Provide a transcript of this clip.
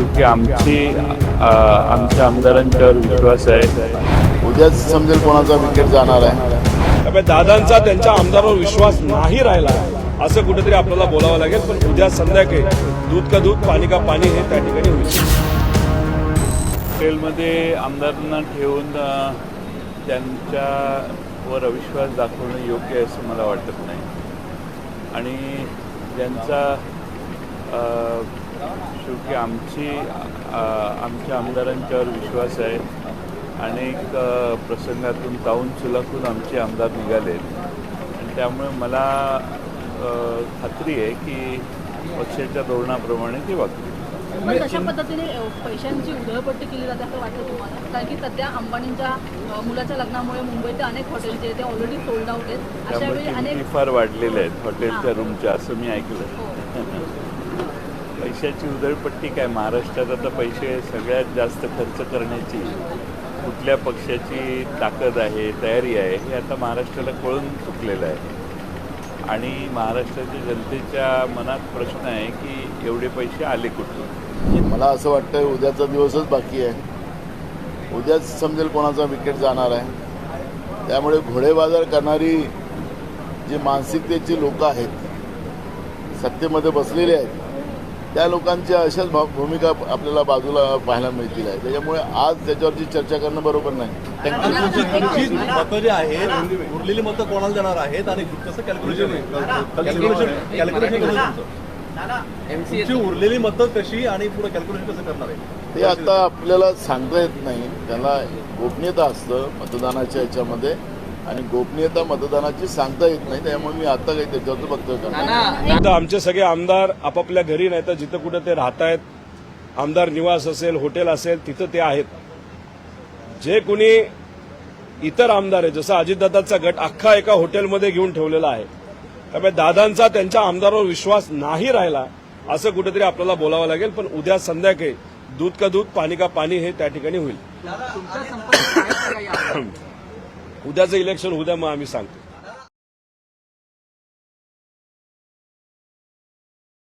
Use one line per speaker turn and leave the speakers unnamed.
शेवटी आमची आमच्या आमदारांच्यावर विश्वास आहे.
उद्याच समजेल कोणाचा विकेट जाणार आहे.
त्यामुळे दादांचा त्यांच्या आमदारावर विश्वास नाही राहिला असं कुठेतरी आपल्याला बोलावं लागेल पण उद्या संध्याकाळी दूध का दूध पाणी का पाणी हे त्या ठिकाणी होईल.
हॉटेलमध्ये आमदारांना ठेवून त्यांच्यावर अविश्वास दाखवणं योग्य आहे असं मला वाटत नाही. आणि ज्यांचा अ, शेवटी आमची आमच्या आमदारांच्यावर विश्वास आहे. अनेक प्रसंगातून ताऊन सुलाखून आमचे आमदार निघाले. आणि त्यामुळे मला खात्री आहे की पक्षाच्या धोरणाप्रमाणे ते वागतील.
पद्धतीने पैशांची उधळपट्टी केली जाते असं वाटतं तुम्हाला? कारण की सध्या अंबानींच्या मुलाच्या लग्नामुळे मुंबईत अनेक हॉटेल जे ते ऑलरेडी सोल्ड आउट आहेत. अशा
त्यामुळे
वेळी अनेक
फार वाढलेल्या आहेत हॉटेलच्या रूमच्या असं मी ऐकलं पैशाची उधळपट्टी काय? महाराष्ट्रात आता पैसे सगळ्यात जास्त खर्च करण्याची कुठल्या पक्षाची ताकद आहे तयारी आहे हे आता महाराष्ट्राला कळून चुकलेलं आहे. आणि महाराष्ट्राच्या जनतेच्या मनात प्रश्न आहे की एवढे पैसे आले कुठून?
मला असं वाटतं उद्याचा दिवसच बाकी आहे. उद्याच समजेल कोणाचा विकेट जाणार आहे. त्यामुळे घोडेबाजार करणारी जी मानसिकतेची लोक आहेत सत्तेमध्ये बसलेले आहेत त्या लोकांच्या अशाच भाव- भूमिका आपल्याला बाजूला पाहायला मिळतील आहे. त्याच्यामुळे आज त्याच्यावरची चर्चा करणं बरोबर नाही.
तुमची मतं जी आहेत उरलेली मतं कोणाला देणार आहेत आणि कसं कॅल्क्युलेशन कॅल्क्युलेशन उरलेली मतं कशी आणि पुढे कॅल्क्युलेशन कसं करणार आहे?
ते आता आपल्याला सांगता येत नाही. त्याला गोपनीयता असतं मतदानाच्या याच्यामध्ये. आणि गोपनीयता मतदानाची सांगता येत नाही त्यामुळे मी आता काही त्याच्यावर.
आता आमचे सगळे आमदार आपापल्या घरी नाही तर जिथं कुठं ते राहत आहेत आमदार निवास असेल हॉटेल असेल तिथं ते आहेत. जे कुणी इतर आमदार आहेत जसं अजितदादाचा गट अख्खा एका हॉटेलमध्ये घेऊन ठेवलेला आहे. त्यामुळे दादांचा त्यांच्या आमदारावर विश्वास नाही राहिला असं कुठेतरी आपल्याला बोलावं लागेल पण उद्या संध्याकाळी दूध का दूध पाणी का पाणी हे त्या ठिकाणी होईल. उद्याचं इलेक्शन उद्या मग आम्ही सांगतो.